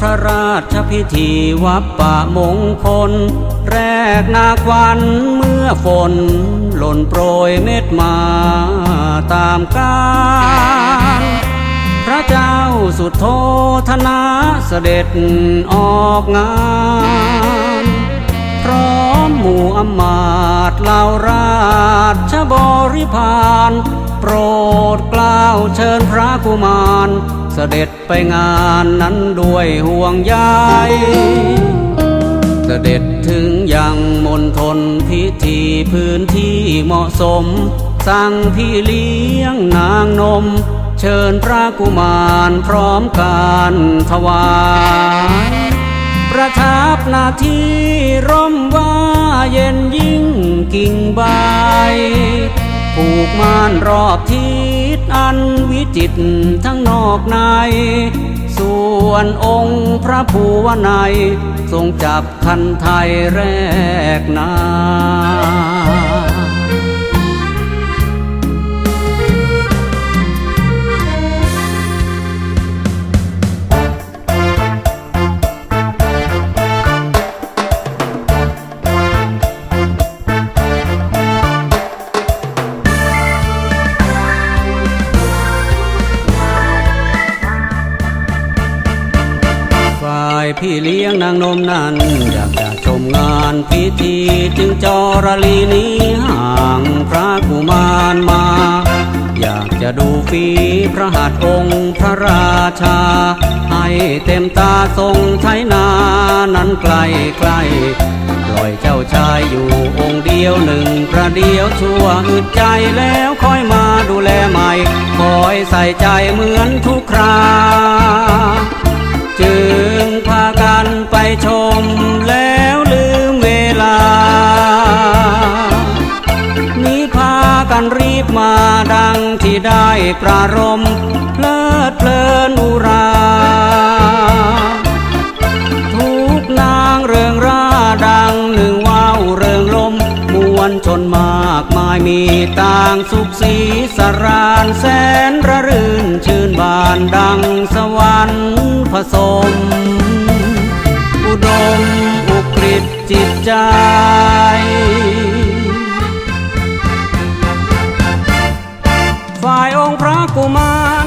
พระราชพิธีวัปปะมงคล แรกนาควันเมื่อฝน หล่นโปรยเม็ดมาตามกาลพระเจ้าสุดโทธนาเสด็จออกงาน พร้อมหมู่อมาตเหล่ารา ชบริพารโปรดกล้าวเชิญพระกุมารเสด็จไปงานนั้นด้วยห่วงใยเสด็จถึงยังมณฑลพิธีพื้นที่เหมาะสม สั่งพี่เลี้ยงนางนม เชิญพระกุมารพร้อมการถวายประทับนาที่ร่มว่าเย็นยิ่ กม่านรอบทิศอันวิจิตทั้งนอกใน ส่วนองค์พระภูวนัย ทรงจับคันไทยแรกนา พี่เลี้ยงนางนมนั้น อยากจะชมงานพิธีจึงจอรลีนี้ห่างพระกุมารมา อยากจะดูฝีพระหัตถ์องค์พระราชา ให้เต็มตาทรงไทยนานั้นไกลไกลปล่อยเจ้าชายอยู่องค์เดียวหนึ่งประเดียวชั่วอึดใจแล้วค่อยมาดูแลใหม่คอยใส่ใจเหมือนทุกคราานไปชมแล้วลืมเวลา นี้พากันรีบมาดังที่ได้ประรม เพลิดเพลินอุรา ทุกนางเริงร่าดังหนึ่งว้าวเริงลม มวลชนมากมายมีต่างสุขสีสรานแสนระรื่นชื่นบานดังสวรรค์ผสม จิตใจ ฝ่ายองค์พระกุมาร